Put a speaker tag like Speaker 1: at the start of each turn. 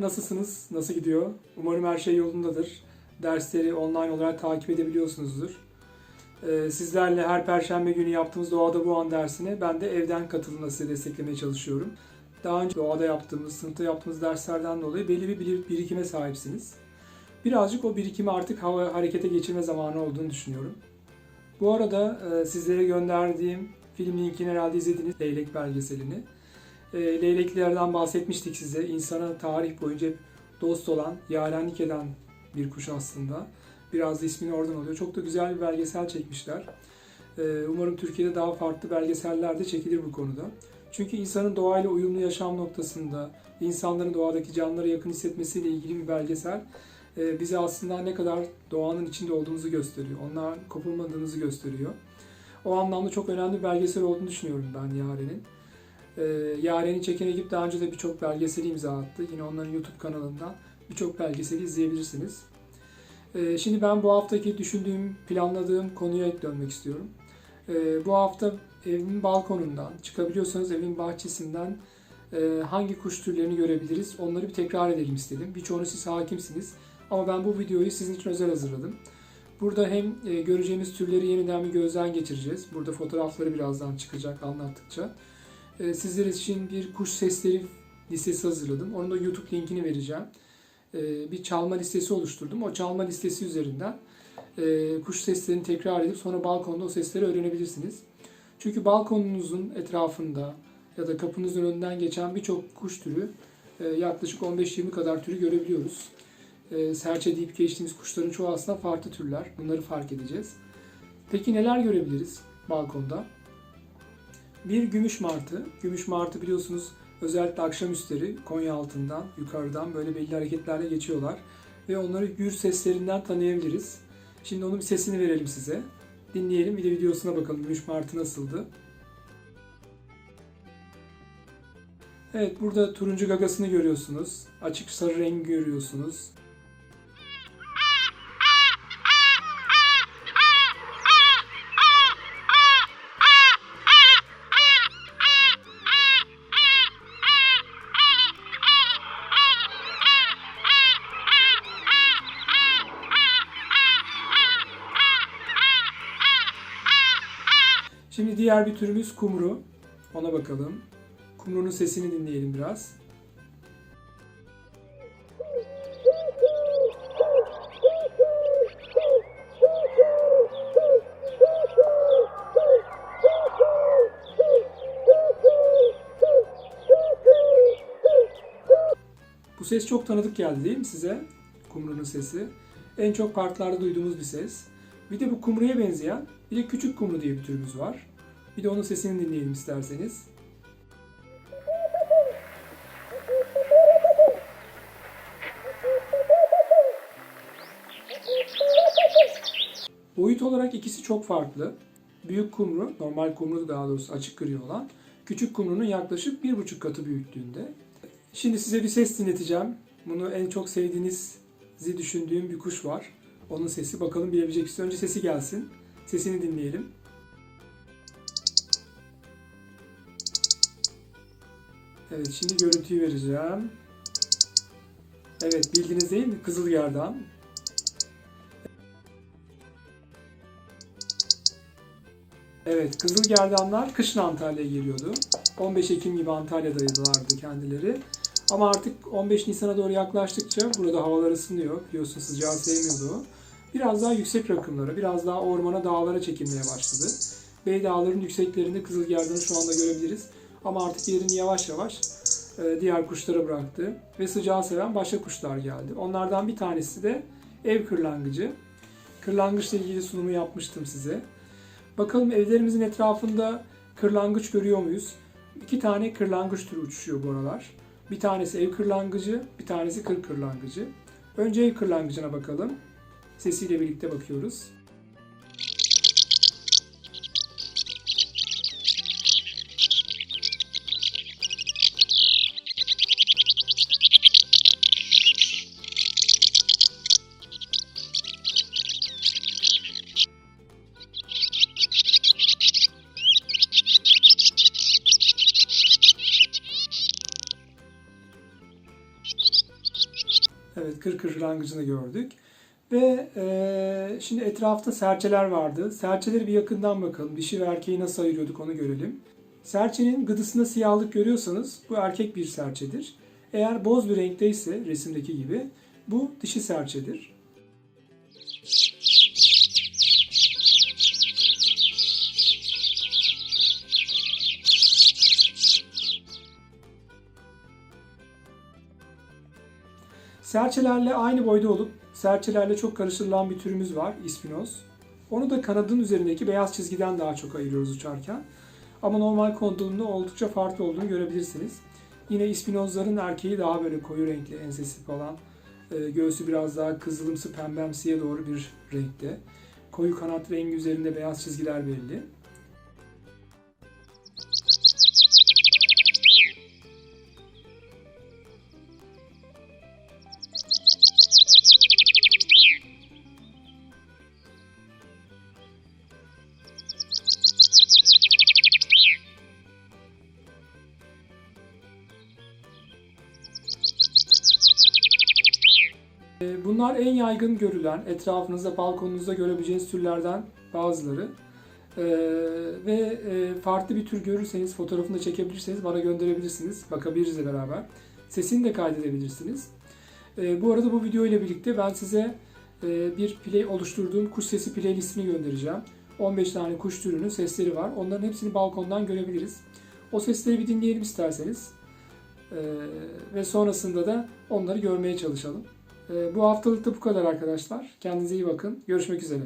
Speaker 1: Nasılsınız? Nasıl gidiyor? Umarım her şey yolundadır. Dersleri online olarak takip edebiliyorsunuzdur. Ee, sizlerle her perşembe günü yaptığımız Doğada Bu An dersine ben de evden katılımla size desteklemeye çalışıyorum. Daha önce doğada yaptığımız, sınıfta yaptığımız derslerden dolayı belli bir bir- birikime sahipsiniz. Birazcık o birikimi artık hava harekete geçirme zamanı olduğunu düşünüyorum. Bu arada e, sizlere gönderdiğim film linkini herhalde izlediniz. Leylek belgeselini. E, leyleklerden bahsetmiştik size. İnsana tarih boyunca hep dost olan, yarenlik eden bir kuş aslında. Biraz da ismini oradan alıyor. Çok da güzel bir belgesel çekmişler. E, umarım Türkiye'de daha farklı belgeseller de çekilir bu konuda. Çünkü insanın doğayla uyumlu yaşam noktasında, insanların doğadaki canlılara yakın hissetmesiyle ilgili bir belgesel e, bize aslında ne kadar doğanın içinde olduğumuzu gösteriyor. Ondan kopulmadığımızı gösteriyor. O anlamda çok önemli bir belgesel olduğunu düşünüyorum ben Yaren'in. E, Yaren'i çeken ekip daha önce de birçok belgeseli imza attı. Yine onların YouTube kanalından birçok belgeseli izleyebilirsiniz. E, şimdi ben bu haftaki düşündüğüm, planladığım konuya dönmek istiyorum. E, bu hafta evimin balkonundan, çıkabiliyorsanız evin bahçesinden e, hangi kuş türlerini görebiliriz onları bir tekrar edelim istedim. Birçoğunu siz hakimsiniz. Ama ben bu videoyu sizin için özel hazırladım. Burada hem e, göreceğimiz türleri yeniden bir gözden geçireceğiz. Burada fotoğrafları birazdan çıkacak anlattıkça. E, sizler için bir kuş sesleri listesi hazırladım. Onun da YouTube linkini vereceğim. E, bir çalma listesi oluşturdum. O çalma listesi üzerinden e, kuş seslerini tekrar edip sonra balkonda o sesleri öğrenebilirsiniz. Çünkü balkonunuzun etrafında ya da kapınızın önünden geçen birçok kuş türü e, yaklaşık 15-20 kadar türü görebiliyoruz e, serçe deyip geçtiğimiz kuşların çoğu aslında farklı türler. Bunları fark edeceğiz. Peki neler görebiliriz balkonda? Bir gümüş martı. Gümüş martı biliyorsunuz özellikle akşamüstleri Konya altından, yukarıdan böyle belli hareketlerle geçiyorlar. Ve onları gür seslerinden tanıyabiliriz. Şimdi onun bir sesini verelim size. Dinleyelim bir de videosuna bakalım gümüş martı nasıldı. Evet burada turuncu gagasını görüyorsunuz. Açık sarı rengi görüyorsunuz. Şimdi diğer bir türümüz kumru. Ona bakalım. Kumru'nun sesini dinleyelim biraz. Bu ses çok tanıdık geldi değil mi size? Kumru'nun sesi. En çok parklarda duyduğumuz bir ses. Bir de bu kumruya benzeyen bir de küçük kumru diye bir türümüz var. Bir de onun sesini dinleyelim isterseniz. Boyut olarak ikisi çok farklı. Büyük kumru, normal kumru daha doğrusu açık gri olan, küçük kumrunun yaklaşık bir buçuk katı büyüklüğünde. Şimdi size bir ses dinleteceğim. Bunu en çok sevdiğinizi düşündüğüm bir kuş var. Onun sesi bakalım bilebilecek misiniz? Önce sesi gelsin. Sesini dinleyelim. Evet şimdi görüntüyü vereceğim. Evet bildiniz değil mi? Kızılgerdan. Evet Kızılgerdanlar kışın Antalya'ya geliyordu. 15 Ekim gibi Antalya'daydılardı kendileri. Ama artık 15 Nisan'a doğru yaklaştıkça burada havalar ısınıyor. Biliyorsun sıcağı sevmiyordu. Biraz daha yüksek rakımlara, biraz daha ormana, dağlara çekilmeye başladı. Bey Dağları'nın yükseklerinde Kızılgerdan'ı şu anda görebiliriz. Ama artık yerini yavaş yavaş e, diğer kuşlara bıraktı. Ve sıcağı seven başka kuşlar geldi. Onlardan bir tanesi de ev kırlangıcı. Kırlangıçla ilgili sunumu yapmıştım size. Bakalım evlerimizin etrafında kırlangıç görüyor muyuz? İki tane kırlangıç türü uçuşuyor bu aralar. Bir tanesi ev kırlangıcı, bir tanesi kır kırlangıcı. Önce ev kırlangıcına bakalım sesiyle birlikte bakıyoruz. Evet, kır kır kırlangıcını gördük. Ve e, şimdi etrafta serçeler vardı. Serçeleri bir yakından bakalım. Dişi ve erkeği nasıl ayırıyorduk onu görelim. Serçenin gıdısında siyahlık görüyorsanız bu erkek bir serçedir. Eğer boz bir renkteyse resimdeki gibi bu dişi serçedir. Serçelerle aynı boyda olup serçelerle çok karıştırılan bir türümüz var, ispinoz. Onu da kanadın üzerindeki beyaz çizgiden daha çok ayırıyoruz uçarken. Ama normal konduğunda oldukça farklı olduğunu görebilirsiniz. Yine ispinozların erkeği daha böyle koyu renkli, ensesi falan. E, göğsü biraz daha kızılımsı pembemsiye doğru bir renkte. Koyu kanat rengi üzerinde beyaz çizgiler belli. Bunlar en yaygın görülen, etrafınızda, balkonunuzda görebileceğiniz türlerden bazıları. E, ve e, farklı bir tür görürseniz, fotoğrafını da çekebilirseniz bana gönderebilirsiniz. Bakabiliriz beraber. Sesini de kaydedebilirsiniz. E, bu arada bu video ile birlikte ben size e, bir play oluşturduğum kuş sesi playlistini göndereceğim. 15 tane kuş türünün sesleri var. Onların hepsini balkondan görebiliriz. O sesleri bir dinleyelim isterseniz. E, ve sonrasında da onları görmeye çalışalım. Ee, Bu haftalık da bu kadar arkadaşlar. Kendinize iyi bakın. Görüşmek üzere.